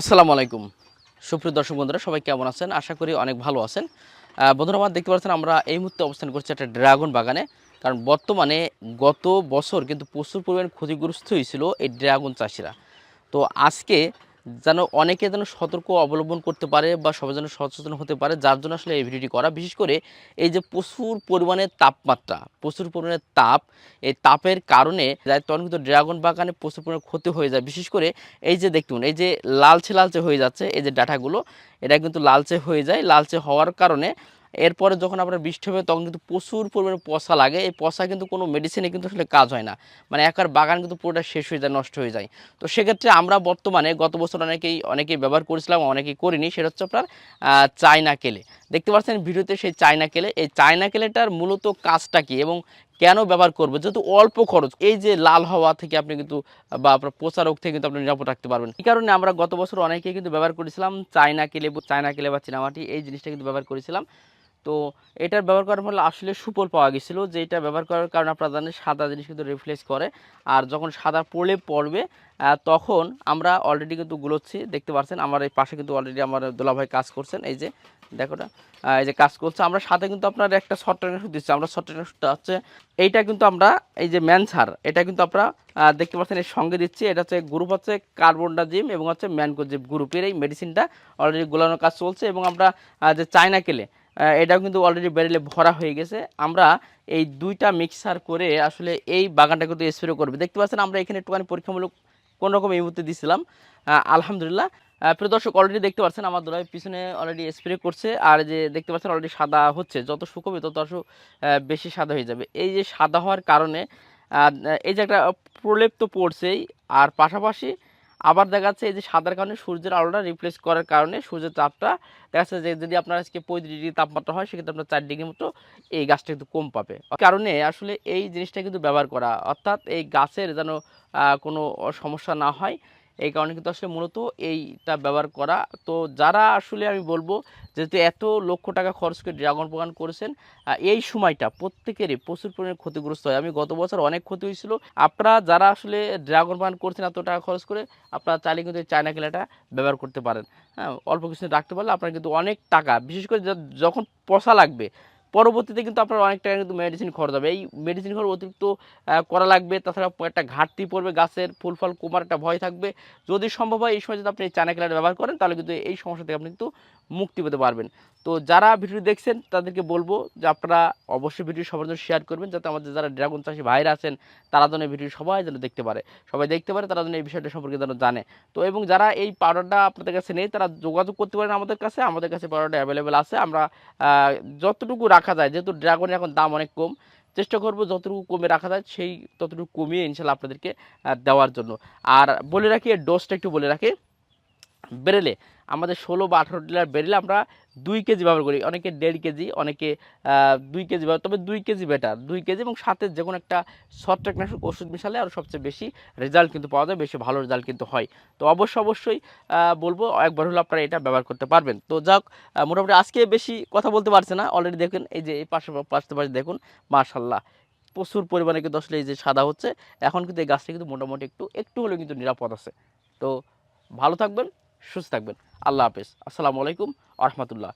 আসসালামু আলাইকুম। সুপ্রিয় দর্শক বন্ধুরা, সবাই কেমন আছেন? আশা করি অনেক ভালো আছেন। বন্ধুরা, আমার দেখতে পাচ্ছেন আমরা এই মুহূর্তে অবস্থান করছি একটা ড্রাগন বাগানে। কারণ বর্তমানে গত বছর কিন্তু প্রচুর পরিমাণ ক্ষতিগ্রস্ত হয়েছিল এই ড্রাগন চাষিরা। তো আজকে যেন অনেকে যেন সতর্ক অবলম্বন করতে পারে বা সবাই যেন সচেতন হতে পারে, যার জন্য আসলে এই ভিডিওটি করা। বিশেষ করে এই যে প্রচুর পরিমাণে তাপমাত্রা, প্রচুর পরিমাণে তাপ, এই তাপের কারণে যায় তখন কিন্তু ড্রাগন বাগানে প্রচুর পরিমাণে ক্ষতি হয়ে যায়। বিশেষ করে এই যে দেখুন এই যে লালচে লালচে হয়ে যাচ্ছে, এই যে ডাটাগুলো, এটা কিন্তু লালচে হয়ে যায়। লালচে হওয়ার কারণে এরপরে যখন আপনার বৃষ্টি হবে, তখন কিন্তু প্রচুর পরিমাণে পচা লাগে। এই পচা কিন্তু কোনো মেডিসিনে কিন্তু আসলে কাজ হয় না। মানে একার বাগান কিন্তু পুরোটা শেষ হয়ে যায়, নষ্ট হয়ে যায়। তো সেক্ষেত্রে আমরা বর্তমানে গত বছর অনেকেই অনেকেই ব্যবহার করেছিলাম, অনেকেই করিনি। সেটা হচ্ছে আপনার চায়না কেলে। দেখতে পাচ্ছেন ভিডিওতে সেই চায়না কেলে। এই চায়না কেলেটার মূলত কাজটা কি এবং কেন ব্যবহার করব? যেহেতু অল্প খরচ। এই যে লাল হওয়া থেকে আপনি কিন্তু, বা আপনার পচা রোগ থেকে কিন্তু আপনি নিরাপদ রাখতে পারবেন। এই কারণে আমরা গত বছর অনেকেই কিন্তু ব্যবহার করেছিলাম চায়না কেলে চায়না কেলে বা চীনামাটি। এই জিনিসটা কিন্তু ব্যবহার করেছিলাম। তো এটার ব্যবহার করার ফলে আসলে সুফল পাওয়া গেছিল যে এটা ব্যবহার করার কারণে আপনারা জানেন সাদা জিনিস কিন্তু রিফ্লেক্স করে। আর যখন সাদা পড়লে পড়বে তখন আমরা অলরেডি কিন্তু গুলোচ্ছি দেখতে পাচ্ছেন আমার এই পাশে কিন্তু অলরেডি আমার দোলাভাই কাজ করছেন। এই যে দেখো না এই যে কাজ করছে। আমরা সাথে কিন্তু আপনার একটা সফটওয়্যার ওষুধ দিচ্ছি। আমরা সফটওয়্যার ওষুধটা হচ্ছে এইটা কিন্তু আমরা এই যে ম্যানসার এটা কিন্তু আহ, দেখতে পাচ্ছেন এর সঙ্গে দিচ্ছি। এটা হচ্ছে গ্রুপ হচ্ছে কার্বনডাজিম এবং হচ্ছে ম্যানকোজিম গ্রুপের এই মেডিসিনটা অলরেডি গোলানোর কাজ চলছে এবং আমরা যে চায়না কেলে এটাও কিন্তু অলরেডি বেরেলে ভরা হয়ে গেছে। আমরা এই দুইটা মিক্সার করে আসলে এই বাগানটা কিন্তু স্প্রে করবে। দেখতে পাচ্ছেন আমরা এখানে একটুখানি পরীক্ষামূলক কোন রকম এই মুহূর্তে দিছিলাম। আহ, আলহামদুলিল্লাহ। প্রিয় দর্শক অলরেডি দেখতে পাচ্ছেন আমার দোলাই পিছনে অলরেডি স্প্রে করছে। আর যে দেখতে পাচ্ছেন অলরেডি সাদা হচ্ছে। যত শুকোবে তত আসু বেশি সাদা হয়ে যাবে। এই যে সাদা হওয়ার কারণে এই যে একটা প্রলেপ তো পড়ছেই। আর পাশাপাশি আবার দেখা যাচ্ছে এই যে সাদার কারণে সূর্যের আলোটা রিপ্লেস করার কারণে সূর্যের তাপটা দেখা যাচ্ছে যে যদি আপনার আজকে পঁয়ত্রিশ ডিগ্রি তাপমাত্রা হয়, সেক্ষেত্রে আপনার চার ডিগ্রি মতো এই গাছটা কিন্তু কম পাবে। কারণে আসলে এই জিনিসটা কিন্তু ব্যবহার করা, অর্থাৎ এই গাছের যেন কোনো সমস্যা না হয়। এই কারণে কিন্তু আসলে মূলত এইটা ব্যবহার করা। তো যারা আসলে আমি বলব যেহেতু এত লক্ষ টাকা খরচ করে ড্রাগন বাগান করেছেন এই সময়টা প্রত্যেকেরই প্রচুর পরিমাণে ক্ষতিগ্রস্ত হয়। আমি গত বছর অনেক ক্ষতি হয়েছিল। আপনারা যারা আসলে ড্রাগন বাগান করছেন এত টাকা খরচ করে, আপনারা চাইলে কিন্তু চায়না কেলাটা ব্যবহার করতে পারেন। হ্যাঁ অল্প কিছু রাখতে পারলে আপনার কিন্তু অনেক টাকা, বিশেষ করে যখন পচা লাগবে পরবর্তীতে কিন্তু আপনার অনেক টাকা কিন্তু মেডিসিন খরচ হবে। এই মেডিসিন খরচ অতিরিক্ত করা লাগবে। তাছাড়া একটা ঘাটতি পড়বে গাছের ফুল, ফল, কমার, একটা ভয় থাকবে। যদি সম্ভব হয় এই সময় যদি আপনি এই চায়না কেলার ব্যবহার করেন, তাহলে কিন্তু এই সমস্যা থেকে আপনি কিন্তু মুক্তি পেতে পারবেন। তো যারা ভিডিও দেখছেন, তাদেরকে বলব যে আপনারা অবশ্যই ভিডিও সবার জন্য শেয়ার করবেন, যাতে আমাদের যারা ড্রাগন চাষি ভাইরা আছেন, তারা যেন এই ভিডিও সবাই যেন দেখতে পারে। সবাই দেখতে পারে, তারা যেন এই বিষয়টা সম্পর্কে যেন জানে। তো এবং যারা এই পাউডারটা আপনাদের কাছে নেই, তারা যোগাযোগ করতে পারেন আমাদের কাছে। আমাদের কাছে পাউডারটা অ্যাভেলেবেল আছে। আমরা যতটুকু রাখা যায়। যেহেতু ড্রাগনের এখন দাম অনেক কম, চেষ্টা করব যতটুকু কমে রাখা যায়, সেই ততটুকু কমিয়ে ইনশাল্লাহ আপনাদেরকে দেওয়ার জন্য। আর বলে রাখি, এর ডোজটা একটু বলে রাখি। বেরেলে। আমাদের ষোলো বা আঠেরো ডিলার বেরেলে আমরা দুই কেজি ব্যবহার করি। অনেকে দেড় কেজি, অনেকে দুই কেজি ব্যবহার, তবে দুই কেজি বেটার দুই কেজি এবং সাথে যে কোনো একটা ছত্রাকনাশক ওষুধ মিশালে আরও সবচেয়ে বেশি রেজাল্ট কিন্তু পাওয়া যায়, বেশি ভালো রেজাল্ট কিন্তু হয়। তো অবশ্যই অবশ্যই বলব একবার হলো আপনারা এটা ব্যবহার করতে পারবেন। তো যাক মোটামুটি আজকে বেশি কথা বলতে পারছে না। অলরেডি দেখেন, এই যে এই পাশে পাশে পাশে দেখুন মার্শাল্লাহ প্রচুর পরিমাণে কিন্তু আসলে এই যে সাদা হচ্ছে। এখন কিন্তু এই গাছটা কিন্তু মোটামুটি একটু একটু হলেও কিন্তু নিরাপদ আছে। তো ভালো থাকবেন। সুস্থ থাকবেন। আল্লাহ হাফেজ। আসসালামু আলাইকুম আ রহমতুল্লাহ।